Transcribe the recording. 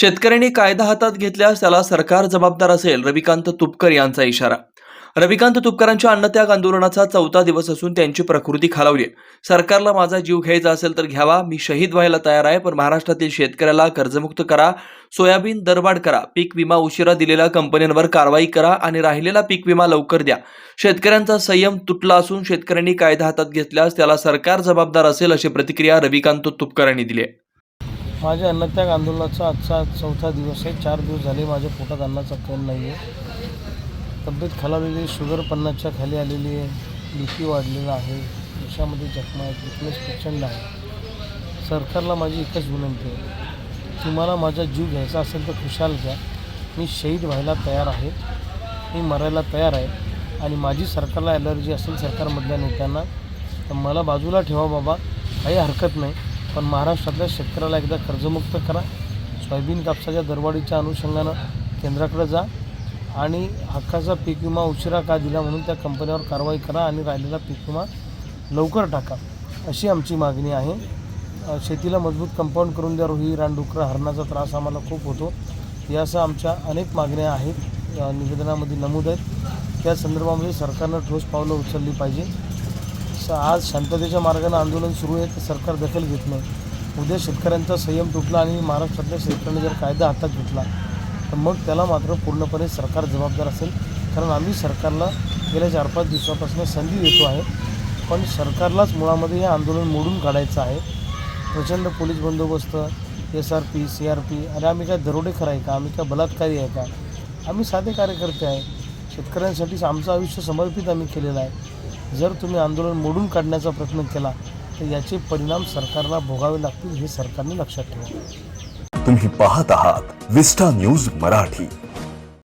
शेतकऱ्यांनी कायदा हातात घेतल्यास त्याला सरकार जबाबदार असेल रविकांत तुपकर यांचा इशारा. रविकांत तुपकरांच्या अन्नत्याग आंदोलनाचा चौथा दिवस असून त्यांची प्रकृती खालावली सरकारला माझा जीव घ्यायचा असेल तर घ्यावा मी शहीद व्हायला तयार आहे पण महाराष्ट्रातील शेतकऱ्याला कर्जमुक्त करा सोयाबीन दरवाढ करा पीक विमा उशिरा दिलेल्या कंपन्यांवर कारवाई करा आणि राहिलेला पीक विमा लवकर द्या. शेतकऱ्यांचा संयम तुटला असून शेतकऱ्यांनी कायदा हातात घेतल्यास त्याला सरकार जबाबदार असेल अशी प्रतिक्रिया रविकांत तुपकरांनी दिली आहे. माझ्या अन्नत्याग आंदोलनाचा आजचा चौथा दिवस आहे. चार दिवस झाले माझ्या पोटात अन्नाचा कण नाही आहे तब्येत खालावलेली आहे. शुगर पन्नासच्या खाली आलेली आहे. बी पी वाढलेला आहे. देशामध्ये जखमा आहेत. विकनेस प्रचंड आहे. सरकारला माझी एकच विनंती आहे. तुम्हाला माझा जीव घ्यायचा असेल तर खुशाल घ्या. मी शहीद व्हायला तयार आहे. मी मरायला तयार आहे. आणि माझी सरकारला ॲलर्जी असेल सरकारमधल्या नेत्यांना तर मला बाजूला ठेवा बाबा. काही हरकत नाही. पण महाराष्ट्रातल्या शेतकऱ्याला एकदा कर्जमुक्त करा. सोयाबीन कापसाच्या दरवाढीच्या अनुषंगानं केंद्राकडे जा आणि हक्काचा पीक विमा उशिरा का दिला म्हणून त्या कंपन्यावर कारवाई करा आणि राहिलेला पीक विमा लवकर टाका अशी आमची मागणी आहे. शेतीला मजबूत कंपाऊंड करून द्या रोही रानडुकरं हरणाचा त्रास आम्हाला खूप होतो. यासह आमच्या अनेक मागण्या आहेत. निवेदनामध्ये नमूद आहेत. त्या संदर्भामध्ये सरकारनं ठोस पावलं उचलली पाहिजे. स आज शांततेच्या मार्गाने आंदोलन सुरू आहे तर सरकार दखल घेत नाही. उद्या शेतकऱ्यांचा संयम तुटला आणि महाराष्ट्रातल्या शेतकऱ्यांनी जर कायदा हातात घेतला तर मग त्याला मात्र पूर्णपणे सरकार जबाबदार असेल. कारण आम्ही सरकारला गेल्या चार पाच दिवसापासून संधी देतो आहे पण सरकारलाच मुळामध्ये हे आंदोलन मोडून काढायचं आहे. प्रचंड पोलीस बंदोबस्त S R P C R P अरे आम्ही काय दरोडेखर आहे का? आम्ही काय बलात्कारी आहे का? आम्ही साधे कार्यकर्ते आहे. शेतकऱ्यांसाठीच आमचं आयुष्य समर्पित आम्ही केलेलं आहे. जर तुम्ही आंदोलन मोडून काढण्याचा प्रयत्न केला तर याचे परिणाम सरकारला भोगावे लागतील हे सरकारने लक्षात ठेवा तुम्ही पाहत आहात विस्टा न्यूज मराठी.